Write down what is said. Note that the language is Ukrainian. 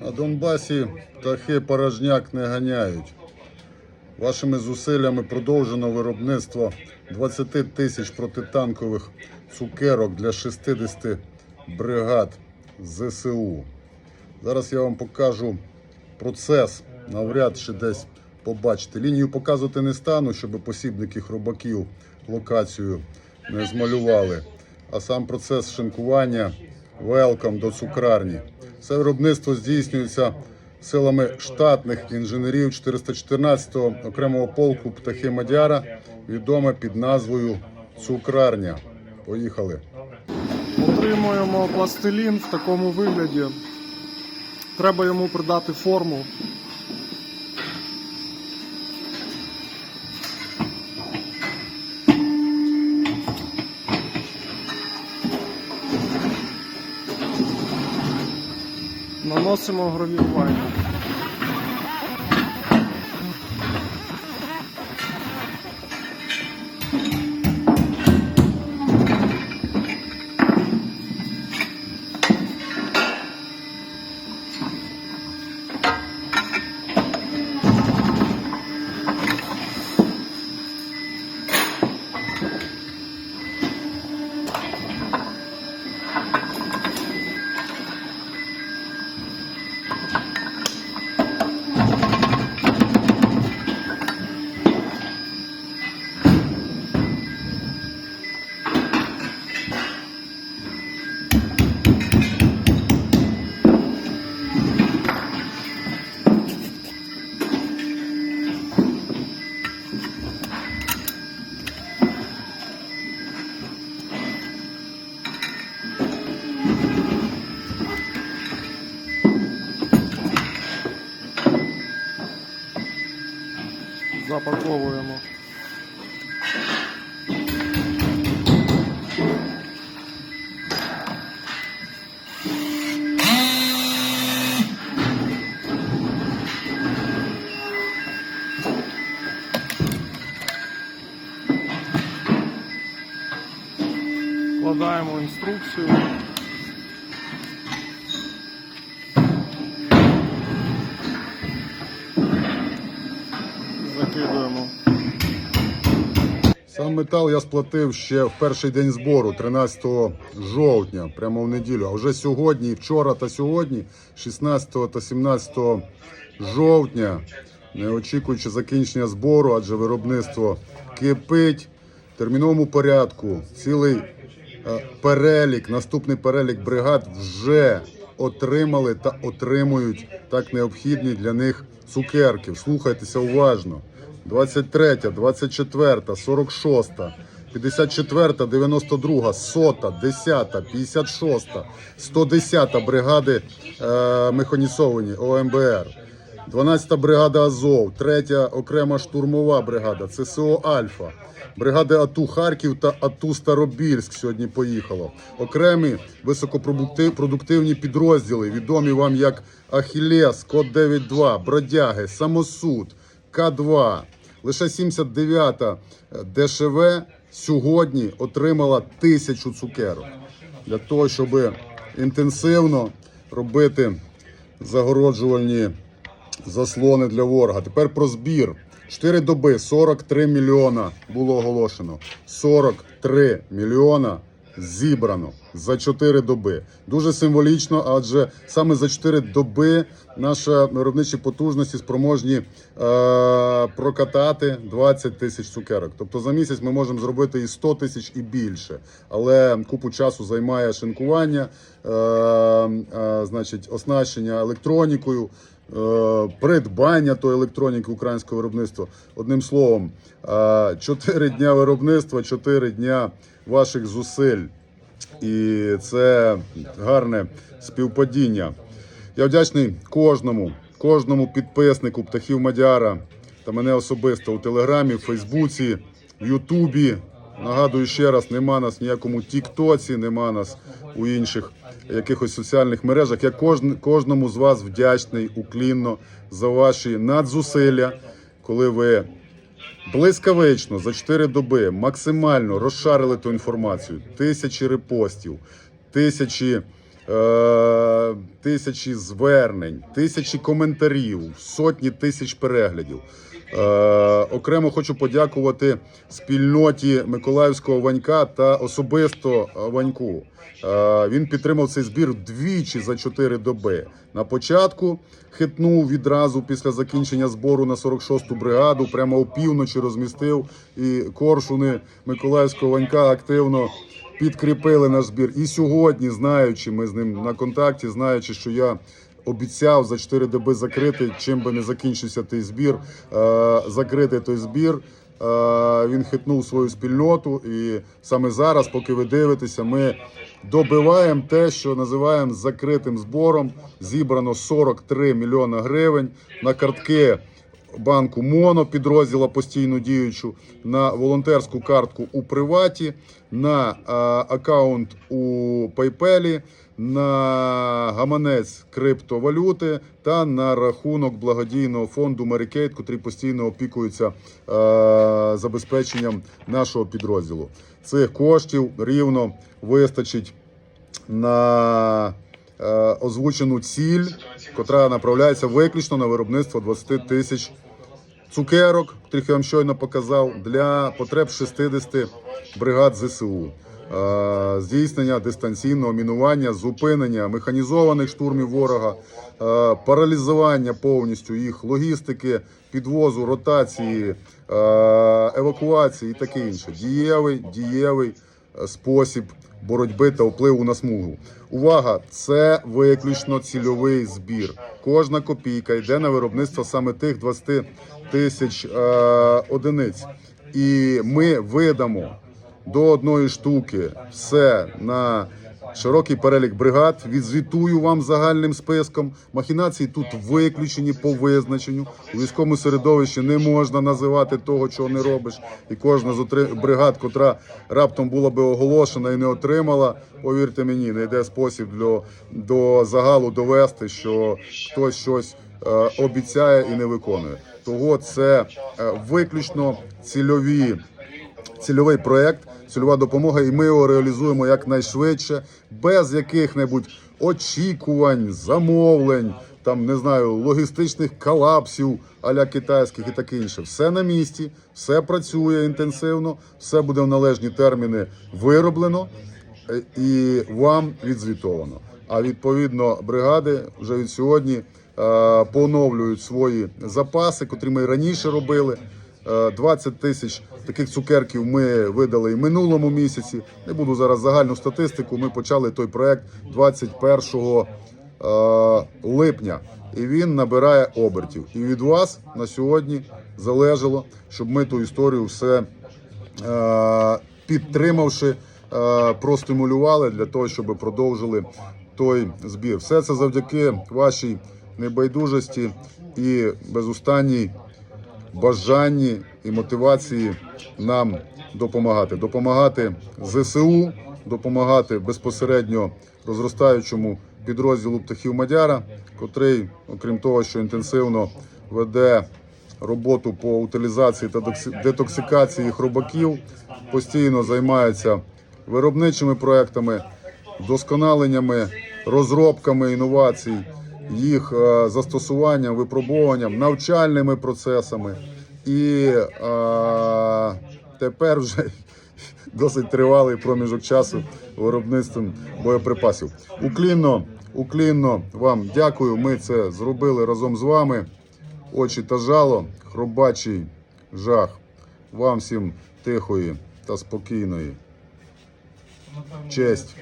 На Донбасі птахи порожняк не ганяють. Вашими зусиллями продовжено виробництво 20 тисяч протитанкових цукерок для 60 бригад ЗСУ. Зараз я вам покажу процес. Навряд чи десь побачите. Лінію показувати не стану, щоб посібники хробаків локацію не змалювали. А сам процес шинкування велкам до цукрарні. Це виробництво здійснюється силами штатних інженерів 414-го окремого полку птахи Мадяра, відоме під назвою Цукрарня. Поїхали. Отримуємо пластилін в такому вигляді. Треба йому придати форму. Наносимо гравірування. Запаковуємо. Вкладаємо інструкцію. Закидуємо. Сам метал я сплатив ще в перший день збору, 13 жовтня, прямо в неділю. А вже сьогодні, вчора та сьогодні, 16 та 17 жовтня, не очікуючи закінчення збору, адже виробництво кипить в терміновому порядку. Цілий е, перелік, наступний перелік бригад вже отримали та отримують так необхідні для них цукерки. Слухайтеся уважно. 23, 24, 46, 54, 92, 100, 10, 56, 110 бригади е, механізовані ОМБР. 12-та бригада Азов, 3-я окрема штурмова бригада, ЦСО Альфа, бригади АТУ Харків та АТУ Старобільськ сьогодні поїхало. Окремі високопродуктивні підрозділи, відомі вам як Ахілес, Код 92, Бродяги, Самосуд, К2. Лише 79-та ДШВ сьогодні отримала тисячу цукерок для того, щоб інтенсивно робити загороджувальні заслони для ворога. Тепер про збір. 4 доби 43 мільйона було оголошено. 43 мільйона зібрано за 4 доби. Дуже символічно, адже саме за 4 доби наша виробничі потужності спроможні е, прокатати 20 тисяч цукерок. Тобто за місяць ми можемо зробити і 100 тисяч і більше. Але купу часу займає шинкування, е, е, значить, оснащення електронікою. Е, придбання тої електроніки українського виробництва. Одним словом, 4 дня виробництва, 4 дня ваших зусиль. І це гарне співпадіння. Я вдячний кожному, кожному підписнику птахів Мадяра та мене особисто у Телеграмі, в Фейсбуці, в Ютубі. Нагадую ще раз, нема нас в ніякому Тіктоці, нема нас у інших якихось соціальних мережах. Я кожн, кожному з вас вдячний уклінно за ваші надзусилля, коли ви блискавично за 4 доби максимально розшарили ту інформацію. Тисячі репостів, тисячі е, тисячі звернень, тисячі коментарів, сотні тисяч переглядів. Е, окремо хочу подякувати спільноті Миколаївського Ванька та особисто е, Ваньку. Е, він підтримав цей збір двічі за 4 доби. На початку хитнув відразу після закінчення збору на 46-ту бригаду, прямо опівночі розмістив і коршуни Миколаївського Ванька активно підкріпили наш збір. І сьогодні, знаючи, ми з ним на контакті, знаючи, що я обіцяв за 4 доби закрити, чим би не закінчився той збір, е, закрити той збір. Е, Він хитнув свою спільноту, і саме зараз, поки ви дивитеся, ми добиваємо те, що називаємо закритим збором. Зібрано 43 мільйона гривень на картки банку Моно підрозділа постійно діючу, на волонтерську картку у приваті, на а, аккаунт у PayPal, на гаманець криптовалюти та на рахунок благодійного фонду Марікейт, котрий постійно опікується е, забезпеченням нашого підрозділу. Цих коштів рівно вистачить на е, озвучену ціль, котра направляється виключно на виробництво 20 тисяч цукерок, яких я вам щойно показав, для потреб 60 бригад ЗСУ. Е, Здійснення дистанційного мінування, зупинення механізованих штурмів ворога, е, паралізування повністю їх логістики, підвозу, ротації, е, евакуації і таке інше. Дієвий, дієвий спосіб боротьби та впливу на смугу. Увага! Це виключно цільовий збір. Кожна копійка йде на виробництво саме тих 20 тисяч е, одиниць. І ми видамо до одної штуки все на широкий перелік бригад. Відзвітую вам загальним списком. Махінації тут виключені по визначенню. У військовому середовищі не можна називати того, чого не робиш. І кожна з бригад, котра раптом була би оголошена і не отримала, повірте мені, не йде спосіб для, до загалу довести, що хтось щось е, обіцяє і не виконує. Того це е, виключно цільові цільовий проект, цільова допомога, і ми його реалізуємо якнайшвидше, без яких-небудь очікувань, замовлень, там не знаю, логістичних колапсів аля китайських і таке інше. Все на місці, все працює інтенсивно, все буде в належні терміни вироблено е, і вам відзвітовано. А відповідно, бригади вже від сьогодні е, поновлюють свої запаси, котрі ми раніше робили. Е, 20 тисяч таких цукерків ми видали і минулому місяці. Не буду зараз загальну статистику. Ми почали той проект 21 е, липня, і він набирає обертів. І від вас на сьогодні залежало, щоб ми ту історію все е, підтримавши, е, простимулювали для того, щоб продовжили той збір. Все це завдяки вашій небайдужості і безустанній бажанні і мотивації нам допомагати. Допомагати ЗСУ, допомагати безпосередньо розростаючому підрозділу птахів Мадяра, котрий, окрім того, що інтенсивно веде роботу по утилізації та детоксикації хробаків, постійно займається виробничими проектами, вдосконаленнями, розробками інновацій, їх е, застосуванням, випробуванням, навчальними процесами. І е, тепер вже досить тривалий проміжок часу виробництвом боєприпасів. Уклінно, уклінно вам дякую. Ми це зробили разом з вами. Очі та жало, хробачий жах. Вам всім тихої та спокійної. Честь